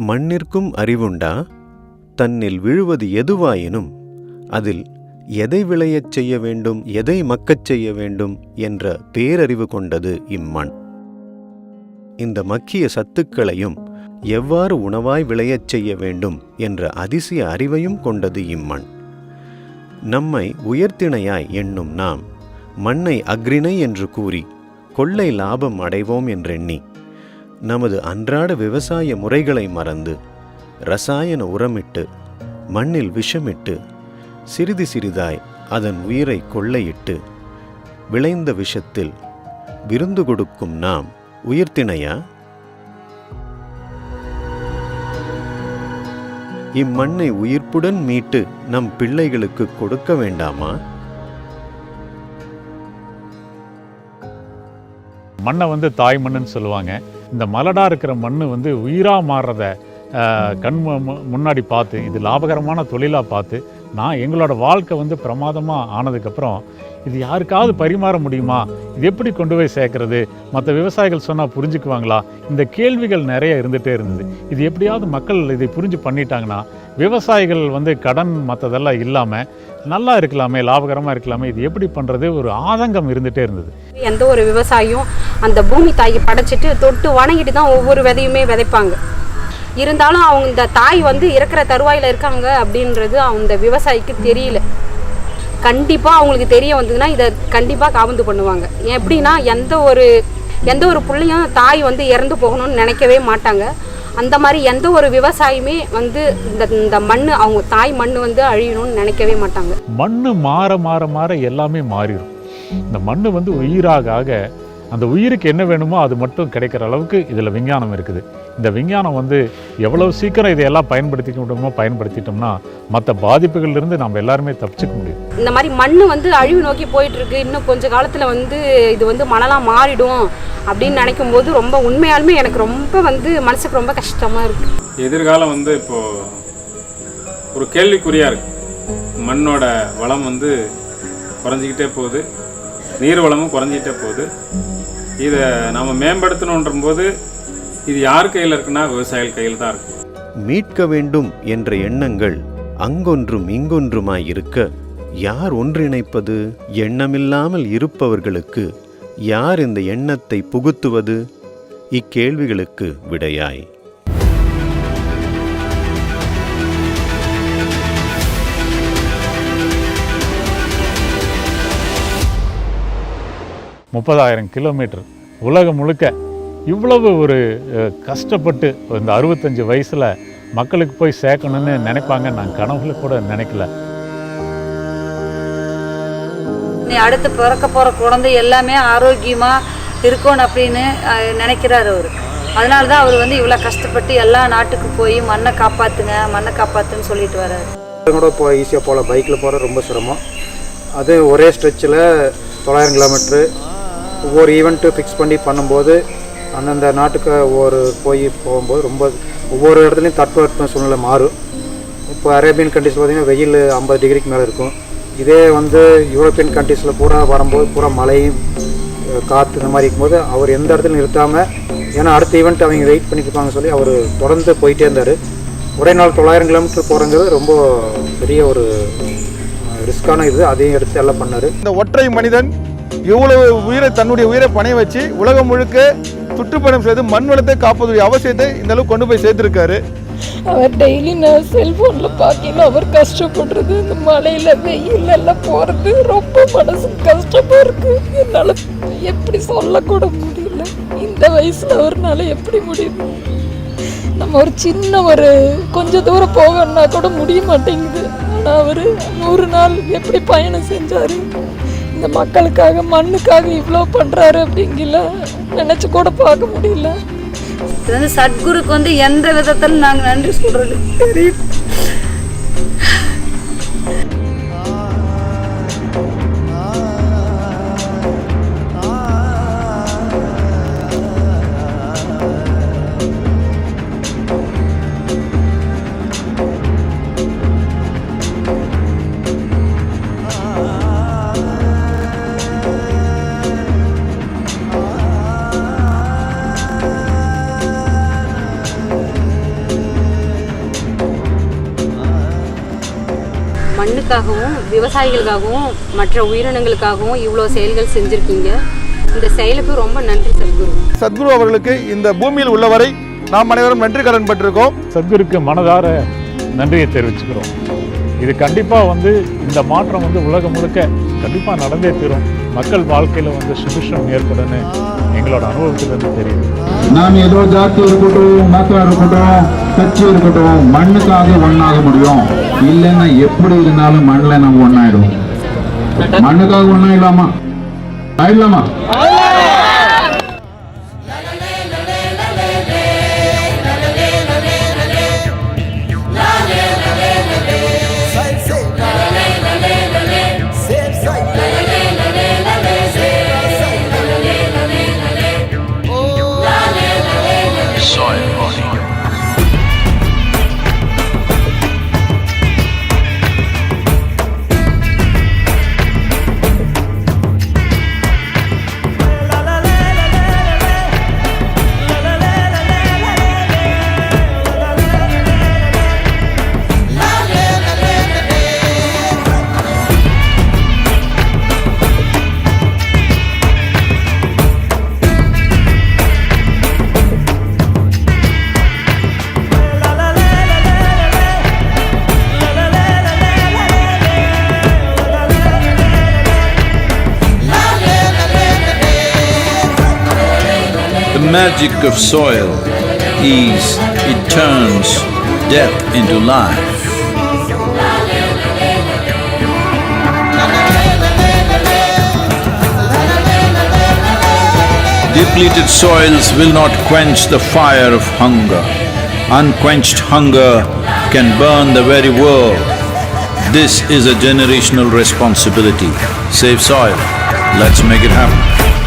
மண்ணிற்கும் அறிவுண்டா? தன்னில் விழுவது எதுவாயினும் அதில் எதை விளையச் செய்ய வேண்டும் எதை மக்கச் செய்ய வேண்டும் என்ற பேரறிவு கொண்டது இம்மண். இந்த மக்கிய சத்துக்களையும் எவ்வாறு உணவாய் விளையச் செய்ய வேண்டும் என்ற அதிசய அறிவையும் கொண்டது இம்மண். நம்மை உயர்த்திணையாய் எண்ணும் நாம் மண்ணை அக்ரிணை என்று கூறி கொள்ளை லாபம் அடைவோம் என்றெண்ணி. நமது அன்றாட விவசாய முறைகளை மறந்து ரசாயன உரமிட்டு மண்ணில் விஷமிட்டு சிறிது சிறிதாய் அதன் உயிரை கொள்ளையிட்டு விளைந்த விஷத்தில் விருந்து கொடுக்கும் நாம் உயிர்த்திணையா? இம்மண்ணை உயிர்ப்புடன் மீட்டு நம் பிள்ளைகளுக்கு கொடுக்க வேண்டாமா? மண்ணை வந்து தாய் மண்ணுன்னு சொல்லுவாங்க. இந்த மலடா இருக்கிற மண் வந்து உயிராக மாறுறத கண் மு- முன்னாடி பார்த்து இது லாபகரமான தொழிலாக பார்த்து நான் எங்களோட வாழ்க்கை வந்து பிரமாதமாக ஆனதுக்கப்புறம் இது யாருக்காவது பரிமாற முடியுமா? இது எப்படி கொண்டு போய் சேர்க்கறது? மற்ற விவசாயிகள் சொன்னால் புரிஞ்சுக்குவாங்களா? இந்த கேள்விகள் நிறைய இருந்துகிட்டே இருந்தது. இது எப்படியாவது மக்கள் இதை புரிஞ்சு பண்ணிட்டாங்கன்னா விவசாயிகள் வந்து கடன் மற்றதெல்லாம் இல்லாமல் நல்லா இருக்கலாமே லாபகரமாக இருக்கலாமே இது எப்படி பண்ணுறது ஒரு ஆதங்கம் இருந்துகிட்டே இருந்தது. எந்த ஒரு விவசாயியும் அந்த பூமி தாயை படைச்சிட்டு தொட்டு வணங்கிட்டு தான் ஒவ்வொரு விதையுமே விதைப்பாங்க. இருந்தாலும் அவங்க இந்த தாய் வந்து இருக்கிற தருவாயில் இருக்காங்க அப்படின்றது அந்த விவசாயிக்கு தெரியல. கண்டிப்பாக அவங்களுக்கு தெரிய வந்ததுன்னா இதை கண்டிப்பாக காபந்து பண்ணுவாங்க. எப்படின்னா எந்த ஒரு எந்த ஒரு புள்ளையும் தாய் வந்து இறந்து போகணும்னு நினைக்கவே மாட்டாங்க. அந்த மாதிரி எந்த ஒரு விவசாயியுமே வந்து இந்த இந்த மண் அவங்க தாய் மண் வந்து அழியணும்னு நினைக்கவே மாட்டாங்க. மண் மாற மாற மாற எல்லாமே மாறிடும். இந்த மண் வந்து உயிராக ஆக அந்த உயிருக்கு என்ன வேணுமோ அது மட்டும் கிடைக்கிற அளவுக்கு இதில் விஞ்ஞானம் இருக்குது. இந்த விஞ்ஞானம் வந்து எவ்வளவு சீக்கிரம் இதையெல்லாம் பயன்படுத்திக்க முடியுமோ பயன்படுத்திட்டோம்னா மற்ற பாதிப்புகள்லேருந்து நம்ம எல்லாருமே தப்பிச்சுக்க முடியும். இந்த மாதிரி மண் வந்து அழிவு நோக்கி போயிட்டு இருக்கு இன்னும் கொஞ்ச காலத்துல வந்து இது வந்து மணலாம் மாறிடும் அப்படின்னு நினைக்கும் போது ரொம்ப உண்மையாலுமே எனக்கு ரொம்ப வந்து மனசுக்கு ரொம்ப கஷ்டமா இருக்கு. எதிர்காலம் வந்து இப்போ ஒரு கேள்விக்குறியா இருக்கு. மண்ணோட வளம் வந்து குறைஞ்சிக்கிட்டே போகுது. நீர் வளமும் குறைஞ்சிக்கிட்டே போகுது. இதை நம்ம மேம்படுத்தணுன்ற போது இது யார் கையில் இருக்குன்னா விவசாயிகள் கையில் தான் இருக்கு. மீட்க வேண்டும் என்ற எண்ணங்கள் அங்கொன்றும் இங்கொன்றுமாய் இருக்க யார் ஒன்றிணைப்பது? எண்ணமில்லாமல் இருப்பவர்களுக்கு யார் இந்த எண்ணத்தை புகுத்துவது? இக்கேள்விகளுக்கு விடையாய். முப்பதாயிரம் கிலோமீட்டர். உலகம் முழுக்க இவ்வளவு ஒரு கஷ்டப்பட்டு இந்த அறுபத்தஞ்சு வயசில் மக்களுக்கு போய் சேர்க்கணும்னு நினைப்பாங்க நான் கனவுல கூட நினைக்கல. நீ அடுத்து பிறக்க போகிற குழந்தை எல்லாமே ஆரோக்கியமாக இருக்கணும் அப்படின்னு நினைக்கிறாரு அவர். அதனால தான் அவர் வந்து இவ்வளோ கஷ்டப்பட்டு எல்லா நாட்டுக்கு போய் மண்ணை காப்பாற்றுங்க மண்ணை காப்பாற்றுன்னு சொல்லிட்டு வர்றாரு கூட போ ஈஸியாக போகலாம் பைக்கில் போகிறது ரொம்ப சிரமம். அது ஒரே ஸ்ட்ரெச்சில் தொள்ளாயிரம் கிலோமீட்ரு ஒவ்வொரு ஈவெண்ட்டு ஃபிக்ஸ் பண்ணி பண்ணும்போது அந்தந்த நாட்டுக்கு ஒவ்வொரு போய் போகும்போது ரொம்ப ஒவ்வொரு இடத்துலையும் தட்பவெட்ப சூழ்நிலை மாறும். இப்போ அரேபியன் கண்ட்ரிஸ் பார்த்திங்கன்னா வெயில் ஐம்பது டிகிரிக்கு மேலே இருக்கும். இதே வந்து யூரோப்பியன் கண்ட்ரீஸில் பூரா வரும்போது பூரா மழையும் காற்று இந்த மாதிரி இருக்கும்போது அவர் எந்த இடத்துல நிறுத்தாமல் ஏன்னா அடுத்த ஈவெண்ட் அவங்க வெயிட் பண்ணிட்டு சொல்லி அவர் தொடர்ந்து போயிட்டே இருந்தார். ஒரே நாள் தொள்ளாயிரம் கிலோமீட்டர் போகிறங்கிறது ரொம்ப பெரிய ஒரு ரிஸ்க்கான இது. அதையும் எடுத்து எல்லாம் பண்ணார். இந்த ஒற்றை மனிதன் இவ்வளவு உயிரை தன்னுடைய உயிரை பணைய வச்சு உலகம் முழுக்க சுற்றுப்பயணம் செய்து மண் வளத்தை காப்பதுடைய அவசியத்தை இந்த அளவுக்கு கொண்டு போய் சேர்த்திருக்காரு. அவர் டெய்லி நான் செல்ஃபோனில் பார்க்கல அவர் கஷ்டப்படுறது இந்த மழையில் வெயில் எல்லாம் போகிறது ரொம்ப மனசு கஷ்டமாக இருக்கு. என்னால் எப்படி சொல்லக்கூட முடியல. இந்த வயசில் அவர்னால எப்படி முடியும் நம்ம ஒரு சின்ன ஒரு கொஞ்ச தூரம் போகணும்னா கூட முடிய மாட்டேங்குது. ஆனால் அவர் நூறு நாள் எப்படி பயணம் செஞ்சார்? இந்த மக்களுக்காக மண்ணுக்காக இவ்வளோ பண்ணுறாரு அப்படிங்கல நினச்சி கூட பார்க்க முடியல. இது வந்து சத்குருக்கு வந்து எந்த விதத்தில் நாங்கள் நன்றி சொல்கிறது தெரியும் மக்களுக்காகவும் விவசாயிகளுக்காகவும் மற்ற உயிரினங்களுக்காகவும் இவ்வளோ செயல்கள் செஞ்சுருக்கீங்க. இந்த செயலுக்கு ரொம்ப நன்றி சத்குரு. சத்குரு அவர்களுக்கு இந்த பூமியில் உள்ளவரை நாம் அனைவரும் நன்றி கடன் பட்டிருக்கோம். சத்குருக்கு மனதார நன்றியை தெரிவிச்சுக்கிறோம். இது கண்டிப்பாக வந்து இந்த மாற்றம் வந்து உலகம் முழுக்க கண்டிப்பாக நடந்தே தீரும். மக்கள் வாழ்க்கையில் வந்து சுபிஷம் ஏற்படும்னு எங்களோட அனுபவத்திலிருந்து தெரியுது. நாம் ஏதோ ஜாதி இருக்கட்டும் மதம் இருக்கட்டும் கட்சி இருக்கட்டும் மண்ணுக்காக ஒன்றாக முடியும். இல்லைன்னா எப்படி இருந்தாலும் மண்ணில் நம்ம ஒன்றாயிடும் மண்ணுக்காக ஒன்றாயிடலாமா ஆயிடலாமா? Magic of soil is it turns death into life. Depleted soils will not quench the fire of hunger. Unquenched hunger can burn the very world. This is a generational responsibility. Save soil. Let's make it happen.